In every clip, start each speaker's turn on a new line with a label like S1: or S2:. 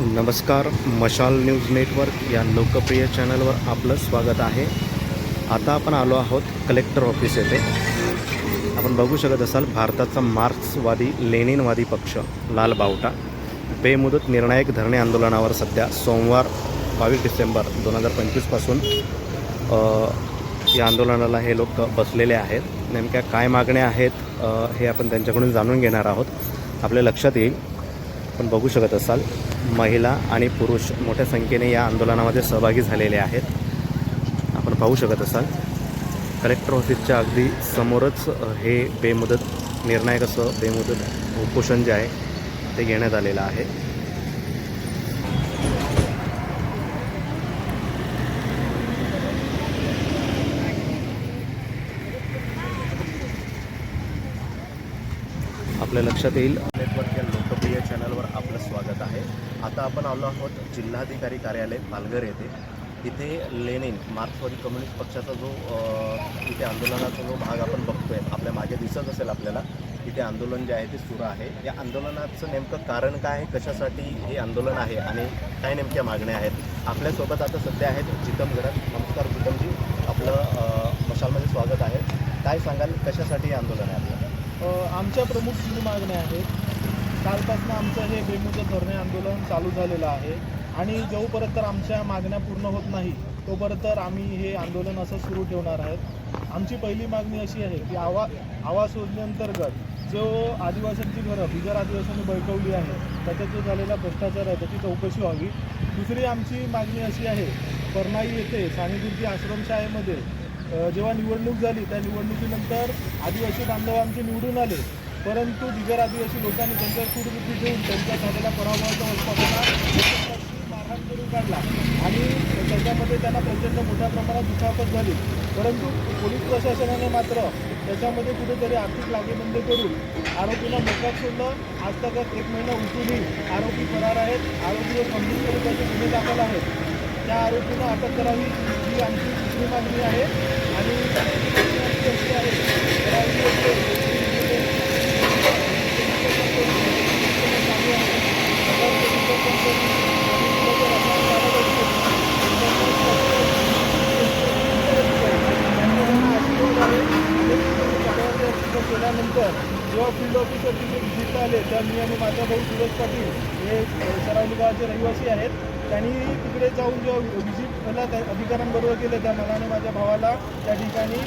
S1: नमस्कार मशाल news network या लोकप्रिय चॅनलवर आपलं स्वागत आहे. आता आपण आलो आहोत कलेक्टर ऑफिस येथे. आपण बघू शकत असाल भारताचा मार्क्सवादी लेनिनवादी पक्ष लाल बावटा. बेमुदत निर्णायक धरणे आंदोलनावर सध्या सोमवार बावीस डिसेंबर दोन हजार पंचवीसपासून या आंदोलनाला हे लोक बसलेले आहेत. नेमक्या काय मागण्या आहेत हे आपण त्यांच्याकडून जाणून घेणार आहोत. आपल्या लक्षात येईल. आपण बघू शकत असाल महिला आणि पुरुष मोठ्या संख्येने या आंदोलनामध्ये सहभागी झालेले आहेत. आपण पाहू शकत असाल कलेक्टर ऑफिसच्या अगदी समोरच हे बेमुदत निर्णायक असं बेमुदत उपोषण जे आहे ते घेण्यात आलेलं आहे. आपल्या लक्षात येईल नेटवर्क या लोकप्रिय चॅनलवर आपलं स्वागत आहे आता आपण आलो आहोत जिल्हाधिकारी कार्यालय पालघर येथे. इथे लेनिन मार्क्सवादी कम्युनिस्ट पक्षाचा जो इथे आंदोलनाचा जो भाग आपण बघतोय आपल्या मागे दिसत असेल आपल्याला इथे आंदोलन जे आहे ते सुरू आहे. या आंदोलनाचं नेमकं कारण काय आहे? कशासाठी हे आंदोलन आहे? आणि काय नेमक्या मागण्या आहेत? आपल्यासोबत आता सध्या आहेत जितम गडत नमस्कार जितमजी. आपलं मशालमध्ये स्वागत आहे. काय सांगाल? कशासाठी हे आंदोलन आहे आपलं?
S2: आमच्या प्रमुख तीन मागण्या आहेत कालपासून आमचं हे बेमुदत धरणे आंदोलन चालू झालेलं आहे. आणि जोपर्यंत तर आमच्या मागण्या पूर्ण होत नाही तोपर्यंत तर आम्ही हे आंदोलन असं सुरू ठेवणार आहेत. आमची पहिली मागणी अशी आहे की आवा आवास योजनेअंतर्गत जो आदिवासींची घरं बिगर आदिवासींनी बळकवली आहे त्याच्यात जो झालेला भ्रष्टाचार आहे त्याची चौकशी व्हावी. दुसरी आमची मागणी अशी आहे परनाई येथे सानेगुरुजी आश्रमशाळेमध्ये जेव्हा निवडणूक झाली त्या निवडणुकीनंतर आदिवासी बांधव आमचे निवडून आले. परंतु बिगर आदिवासी लोकांनी त्यांच्यावर सूडबुद्धी ठेवून त्यांच्या झालेल्या पराभवाचा वचपासला मारहाण करून काढला आणि त्याच्यामध्ये त्यांना प्रचंड मोठ्या प्रमाणात दुखापत झाली. परंतु पोलीस प्रशासनाने मात्र त्याच्यामध्ये कुठेतरी आर्थिक लागेबंद करून आरोपीला मोकाट सोडलं आज तक एक महिना उठूनही आरोपी फरार आहेत. आरोपी गंभीर स्वरूपाचे गुन्हे दाखल आहेत. त्या आरोपीनं अटक करावी ही आमची दुसरी मागणी आहे. आणि अशी आहे जेव्हा फील्ड ऑफिसरची तिथे व्हिजिट आले त्या मी आणि माझा भाऊ सुरज पाटील हे सरावली गावाचे रहिवासी आहेत. त्यांनी तिकडे जाऊन जेव्हा व्हिजिट मला त्या अधिकाऱ्यांबरोबर केलं त्या मला आणि माझ्या भावाला त्या ठिकाणी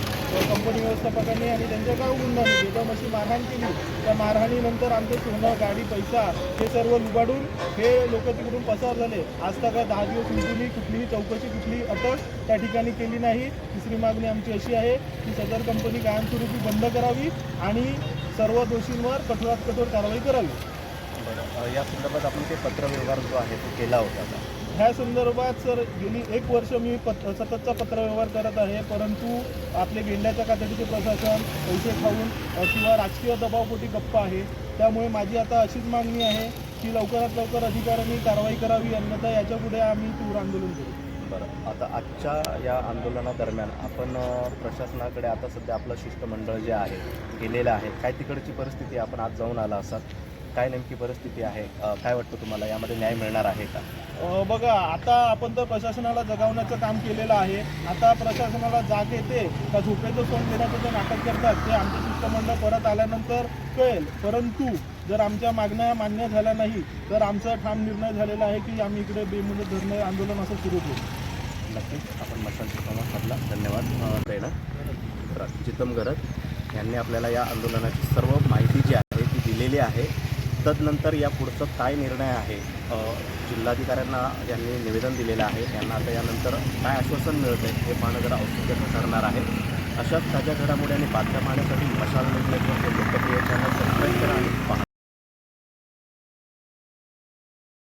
S2: कंपनी व्यवस्थापकांनी आणि त्यांच्या गाव गुंडाने एकदम अशी मारहाण केली त्या मारहाणीनंतर आमचं सोनं गाडी पैसा हे सर्व लुबाडून हे लोक तिकडून पसार झाले. आज तक दहा दिवस उठूनही कुठलीही चौकशी कुठलीही अटक त्या ठिकाणी केली नाही. तिसरी मागणी आमची अशी आहे की सदर कंपनी कायमस्वरूपी बंद करावी आणि सर्व दोषींवर कठोरात कठोर कारवाई करावी.
S1: बरं या संदर्भात आपण ते पत्रव्यवहार जो आहे तो केला होता का?
S2: ह्या संदर्भात सर गेली एक वर्ष मी पत सततचा पत्रव्यवहार करत आहे परंतु आपले गेंड्याच्या कातडीचे प्रशासन पैसे खाऊन किंवा राजकीय दबावपोटी गप्प आहे. त्यामुळे माझी आता अशीच मागणी आहे की लवकरात लवकर अधिकाऱ्यांनी कारवाई करावी अन्यथा याच्यापुढे आम्ही तीव्र आंदोलन करू.
S1: बरं आता आजच्या या आंदोलनादरम्यान आपण प्रशासनाकडे आता सध्या आपलं शिष्टमंडळ जे आहे गेलेलं आहे काय तिकडची परिस्थिती आहे? आपण आज जाऊन आला असाल. काय नेमकी परिस्थिती आहे? काय वाटतं तुम्हाला? यामध्ये न्याय मिळणार आहे का?
S2: बघा आता आपण तर प्रशासनाला जगावण्याचं काम केलेलं आहे. आता प्रशासनाला जाग येते का झोपेचं सोन देण्याचं जे नाटक करतात ते आमचं शिष्टमंडळ परत आल्यानंतर कळेल. परंतु जर आमच्या मागण्या मान्य झाल्या नाही तर आमचा ठाम निर्णय झालेला आहे की आम्ही इकडे बेमुदत धरणं आंदोलन असं सुरू ठेवू.
S1: नक्कीच आपण मशालचा संवाद साधला धन्यवाद प्रेरणा चितम गरज यांनी आपल्याला या आंदोलनाची सर्व माहिती जी आहे ती दिलेली आहे. तदनंतर या पुढचं काय निर्णय आहे जिल्हाधिकाऱ्यांना यांनी निवेदन दिलेलं आहे. त्यांना आता यानंतर काय आश्वासन मिळतं हे पाहणं जरा औत्सुक्याचं ठरणार आहे. अशाच ताज्या घडामोडी आणि बातम्या पाहण्यासाठी मशाल न्यूज किंवा लोकप्रिय चॅनल सबस्क्राईब करा आणि पहा.